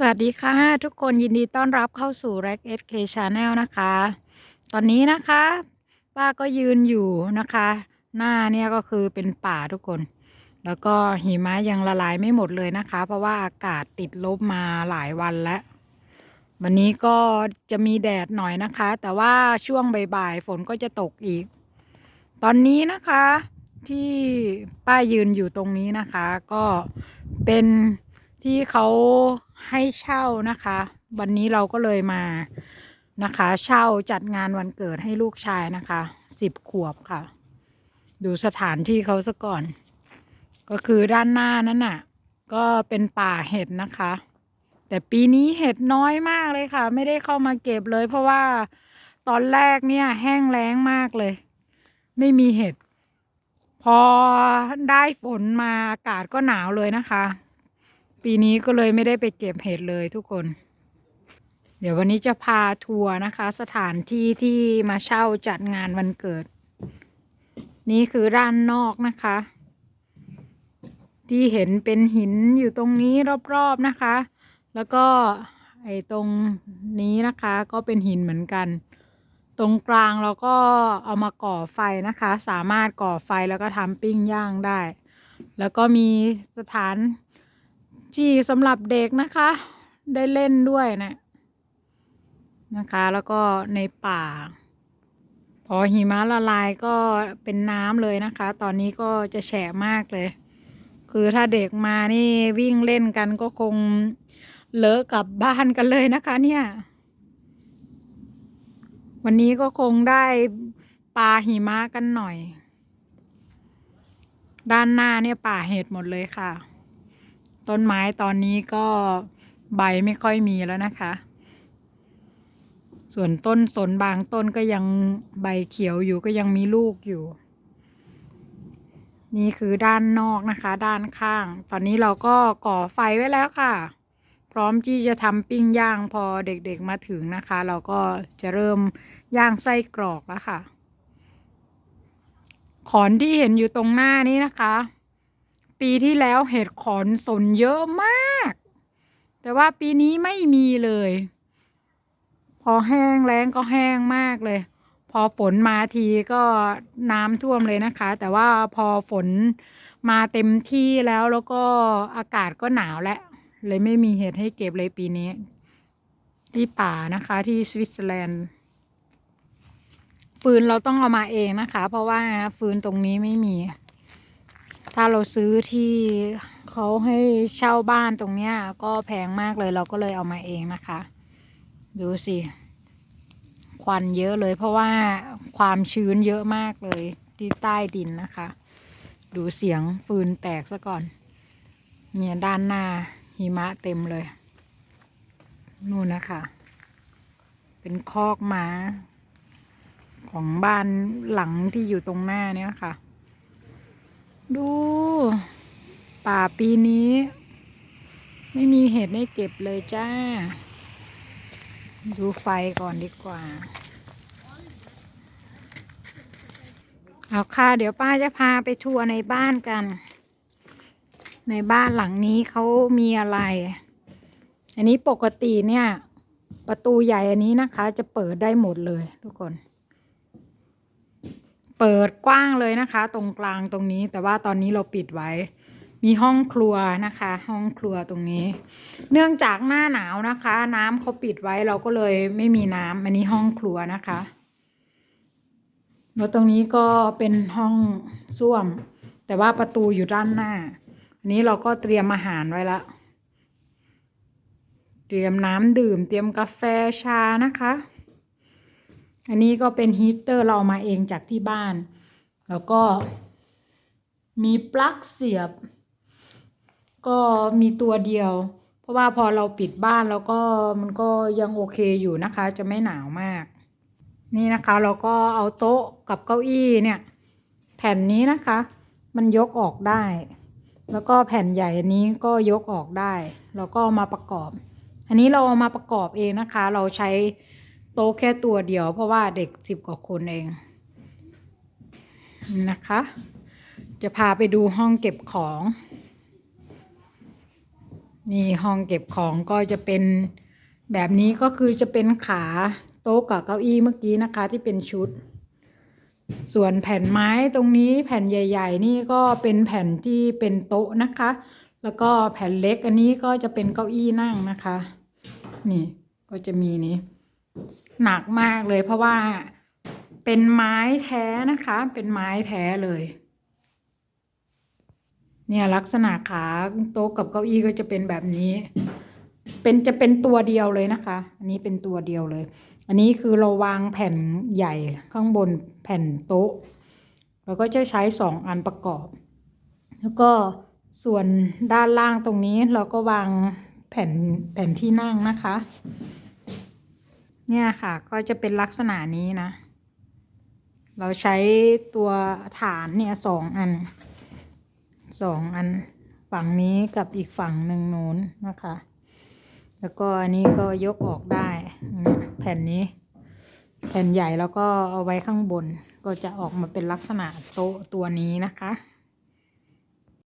สวัสดีค่ะ ทุกคนยินดีต้อนรับเข้าสู่ r a c SK Channel นะคะ ตอนนี้นะคะ ป้าก็ยืนอยู่นะคะ หน้าเนี่ยก็คือเป็นป่าทุกคน แล้วก็หิมะยังละลายไม่หมดเลยนะคะ เพราะว่าอากาศติดลบมาหลายวันแล้ว วันนี้ก็จะมีแดดหน่อยนะคะ แต่ว่าช่วงบ่ายๆฝนก็จะตกอีก ตอนนี้นะคะที่ป้ายืนอยู่ตรงนี้นะคะ ก็เป็น ที่เขาให้เช่านะคะ วันนี้เราก็เลยมานะคะ เช่าจัดงานวันเกิดให้ลูกชายนะคะสิบขวบค่ะ ดูสถานที่เขาซะก่อน ก็คือด้านหน้านั้นน่ะ ก็เป็นป่าเห็ดนะคะ แต่ปีนี้เห็ดน้อยมากเลยค่ะ ไม่ได้เข้ามาเก็บเลย เพราะว่าตอนแรกเนี่ยแห้งแล้งมากเลย ไม่มีเห็ดพอได้ฝนมาอากาศก็หนาวเลยนะคะ ปีนี้ก็เลยไม่ได้ไปเก็บเห็ดเลยทุกคน เดี๋ยววันนี้จะพาทัวร์นะคะ สถานที่ที่มาเช่าจัดงานวันเกิด นี่คือด้านนอกนะคะ ที่เห็นเป็นหินอยู่ตรงนี้รอบๆนะคะ แล้วก็ไอ้ตรงนี้นะคะก็เป็นหินเหมือนกัน ตรงกลางเราก็เอามาก่อไฟนะคะ สามารถก่อไฟแล้วก็ทำปิ้งย่างได้ แล้วก็มีสถาน ที่สำหรับเด็กนะคะ ได้เล่นด้วยนะนะคะ แล้วก็ในป่า พอหิมะละลายก็เป็นน้ำเลยนะคะ ตอนนี้ก็จะแฉะมากเลย คือถ้าเด็กมานี่วิ่งเล่นกันก็คงเลอะกลับบ้านกันเลยนะคะ เนี่ย วันนี้ก็คงได้ปลาหิมะกันหน่อย ด้านหน้าเนี่ยป่าเห็ดหมดเลยค่ะ ต้นไม้ตอนนี้ก็ใบไม่ค่อยมีแล้วนะคะ ส่วนต้นสนบางต้นก็ยังใบเขียวอยู่ก็ยังมีลูกอยู่ นี่คือด้านนอกนะคะ ด้านข้าง ตอนนี้เราก็ก่อไฟไว้แล้วค่ะ พร้อมที่จะทำปิ้งย่างพอเด็กๆมาถึงนะคะ เราก็จะเริ่มย่างไส้กรอกแล้วค่ะ ขอนที่เห็นอยู่ตรงหน้านี้นะคะ ปีที่แล้วเห็ดขอนสนเยอะมาก แต่ว่าปีนี้ไม่มีเลย พอแห้งแล้งก็แห้งมากเลย พอฝนมาทีก็น้ำท่วมเลยนะคะ แต่ว่าพอฝนมาเต็มที่แล้วแล้วก็อากาศก็หนาวแล้วเลยไม่มีเห็ดให้เก็บเลยปีนี้ ที่ป่านะคะที่สวิตเซอร์แลนด์ฟืนเราต้องเอามาเองนะคะ เพราะว่าฟืนตรงนี้ไม่มี ถ้าเราซื้อที่เขาให้เช่าบ้านตรงเนี้ย ก็แพงมากเลยเราก็เลยเอามาเองนะคะ ดูสิ ควันเยอะเลยเพราะว่าความชื้นเยอะมากเลยที่ใต้ดินนะคะ ดูเสียงฟืนแตกซะก่อน เนี่ยด้านหน้าหิมะเต็มเลย นู่นนะคะ เป็นคอกม้า ของบ้านหลังที่อยู่ตรงหน้าเนี่ยค่ะ ดู ป่าปีนี้ ไม่มีเห็ดให้เก็บเลยจ้า ดูไฟก่อนดีกว่า เอาค่ะ เดี๋ยวป้าจะพาไปทัวร์ในบ้านกัน ในบ้านหลังนี้เขามีอะไร อันนี้ปกติเนี่ย ประตูใหญ่อันนี้นะคะ จะเปิดได้หมดเลยทุกคน เปิดกว้างเลยนะคะ ตรงกลางตรงนี้ แต่ว่าตอนนี้เราปิดไว้ มีห้องครัวนะคะ ห้องครัวตรงนี้ เนื่องจากหน้าหนาวนะคะ น้ำเขาปิดไว้เราก็เลยไม่มีน้ำอันนี้ห้องครัวนะคะแล้วตรงนี้ก็เป็นห้องส้วม แต่ว่าประตูอยู่ด้านหน้า อันนี้เราก็เตรียมอาหารไว้แล้เตรียมน้ำดื่ม เตรียมกาแฟชานะคะ อันนี้ก็เป็นฮีเตอร์เรามาเองจากที่บ้าน แล้วก็มีปลั๊กเสียบ ก็มีตัวเดียว เพราะว่าพอเราปิดบ้านแล้วก็มันก็ยังโอเคอยู่นะคะ จะไม่หนาวมาก นี่นะคะเราก็เอาโต๊ะกับเก้าอี้เนี่ย แผ่นนี้นะคะ มันยกออกได้ แล้วก็แผ่นใหญ่อันนี้ก็ยกออกได้เราก็มาประกอบ อันนี้เราเอามาประกอบเองนะคะ เราใช้ โต๊ะแค่ตัวเดียว เพราะว่าเด็กสิบกว่าคนเองนะคะ จะพาไปดูห้องเก็บของ นี่ห้องเก็บของก็จะเป็นแบบนี้ก็คือจะเป็นขาโต๊ะกับเก้าอี้เมื่อกี้นะคะที่เป็นชุด ส่วนแผ่นไม้ตรงนี้แผ่นใหญ่ ๆ นี่ก็เป็นแผ่นที่เป็นโต๊ะนะคะ แล้วก็แผ่นเล็กอันนี้ก็จะเป็นเก้าอี้นั่งนะคะ นี่ก็จะมีนี้ หนักมากเลยเพราะว่าเป็นไม้แท้นะคะ เป็นไม้แท้เลย เนี่ยลักษณะขาโต๊ะกับเก้าอี้ก็จะเป็นแบบนี้ เป็นจะเป็นตัวเดียวเลยนะคะ อันนี้เป็นตัวเดียวเลย อันนี้คือเราวางแผ่นใหญ่ข้างบนแผ่นโต๊ะแล้วก็จะใช้สองอันประกอบ แล้วก็ส่วนด้านล่างตรงนี้เราก็วางแผ่นแผ่นที่นั่งนะคะ เนี่ยค่ะก็จะเป็นลักษณะนี้นะ เราใช้ตัวฐานเนี่ยสองอันสองอันฝั่งนี้กับอีกฝั่งหนึ่งนู้นนะคะ แล้วก็อันนี้ก็ยกออกได้เนี่ยแผ่นนี้ แผ่นใหญ่แล้วก็เอาไว้ข้างบนก็จะออกมาเป็นลักษณะโต๊ะตัวนี้นะคะ